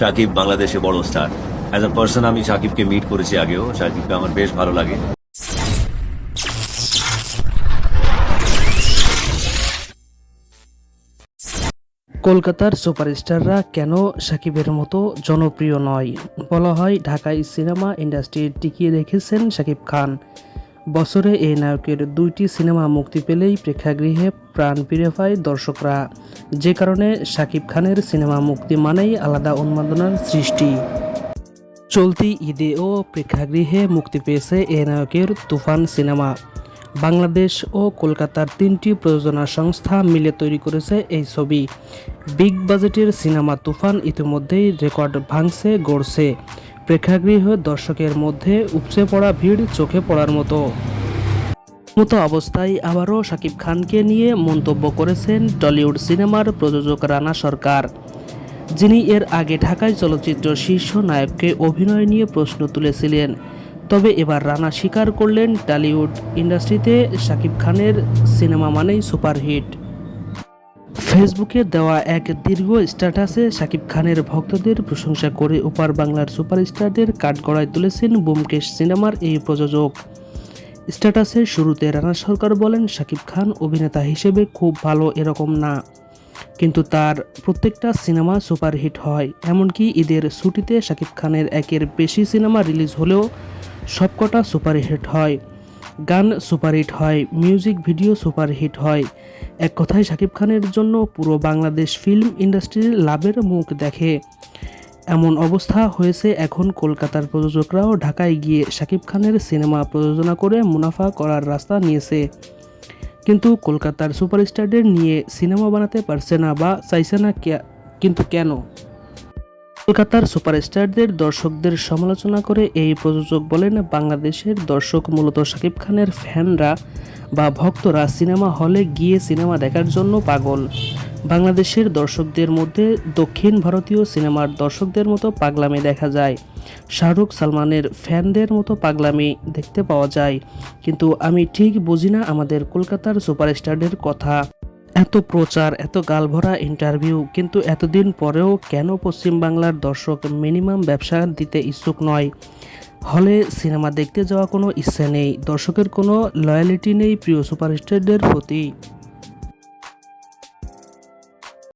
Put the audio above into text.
সাকিব বাংলাদেশে বড় star. As a person আমি সাকিবকে মিট করেছি আগেও। সাকিবকে আমার বেশ ভালো লাগে। কলকাতার সুপারস্টাররা কেন সাকিবের মতো জনপ্রিয় নয়? বলা হয়, ঢাকায় সিনেমা ইন্ডাস্ট্রি টিকিয়ে রেখেছেন সাকিব খান। বছরে এই নায়কের দুইটি সিনেমা মুক্তি পেলেই প্রেক্ষাগৃহে প্রাণ ফিরে পায় দর্শকরা। যে কারণে সাকিব খানের সিনেমা মুক্তি মানেই আলাদা উন্মাদনার সৃষ্টি। চলতি ঈদেও প্রেক্ষাগৃহে মুক্তি পেয়েছে এ নায়কের তুফান সিনেমা। বাংলাদেশ ও কলকাতার তিনটি প্রযোজনা সংস্থা মিলে তৈরি করেছে এই ছবি। বিগ বাজেটের সিনেমা তুফান ইতিমধ্যেই রেকর্ড ভাঙছে, গড়ছে। প্রেক্ষাগৃহে দর্শকের মধ্যে উপচে পড়া ভিড় চোখে পড়ার মতো। মতো অবস্থায় আবারও শাকিব খানকে নিয়ে মন্তব্য করেছেন টলিউড সিনেমার প্রযোজক রানা সরকার। যিনি এর আগে ঢাকায় চলচ্চিত্র শীর্ষ নায়ককে অভিনয় নিয়ে প্রশ্ন তুলেছিলেন। তবে এবার রানা স্বীকার করলেন টলিউড ইন্ডাস্ট্রিতে শাকিব খানের সিনেমা মানেই সুপারহিট। ফেসবুকে দেওয়া এক দীর্ঘ স্ট্যাটাসে শাকিব খানের ভক্তদের প্রশংসা করে ওপার বাংলার সুপারস্টারদের কাঠগড়ায় তুলেছেন ব্যোমকেশ সিনেমার এই প্রযোজক। স্ট্যাটাসের শুরুতে রানা সরকার বলেন, শাকিব খান অভিনেতা হিসেবে খুব ভালো এরকম না। কিন্তু তার প্রত্যেকটা সিনেমা সুপারহিট হয়। এমনকি ঈদের ছুটিতে শাকিব খানের একের বেশি সিনেমা রিলিজ হলেও সবকটা সুপারহিট হয়। গান সুপারহিট হয় মিউজিক ভিডিও সুপারহিট হয়। এক কথায় শাকিব খানের জন্য পুরো বাংলাদেশ ফিল্ম ইন্ডাস্ট্রির লাভের মুখ দেখে। এমন অবস্থা হয়েছে এখন কলকাতার প্রযোজকরাও ঢাকায় গিয়ে শাকিব খানের সিনেমা প্রযোজনা করে মুনাফা করার রাস্তা নিয়েছে। কিন্তু কলকাতার সুপারস্টারদের নিয়ে সিনেমা বানাতে পারছে না বা চাইছে না কিন্তু কেন? কলকাতার সুপারস্টারদের দর্শকদের সমালোচনা করে এই প্রযোজক বলেন, বাংলাদেশের দর্শক মূলত শাকিব খানের ফ্যানরা বা ভক্তরা সিনেমা হলে গিয়ে সিনেমা দেখার জন্য পাগল। বাংলাদেশের দর্শকদের মধ্যে দক্ষিণ ভারতীয় সিনেমার দর্শকদের মতো পাগলামি দেখা যায়। শাহরুখ সালমানের ফ্যানদের মতো পাগলামি দেখতে পাওয়া যায়। কিন্তু আমি ঠিক বুঝি না আমাদের কলকাতার সুপারস্টারদের কথা। এত প্রচার, এত গালভরা ইন্টারভিউ কিন্তু এতদিন পরেও কেন পশ্চিমবাংলার দর্শক মিনিমাম ব্যবসা দিতে ইচ্ছুক নয়? হলে সিনেমা দেখতে যাওয়া কোনো ইচ্ছে নেই, দর্শকের কোনো লয়ালিটি নেই প্রিয় সুপারস্টারদের প্রতি।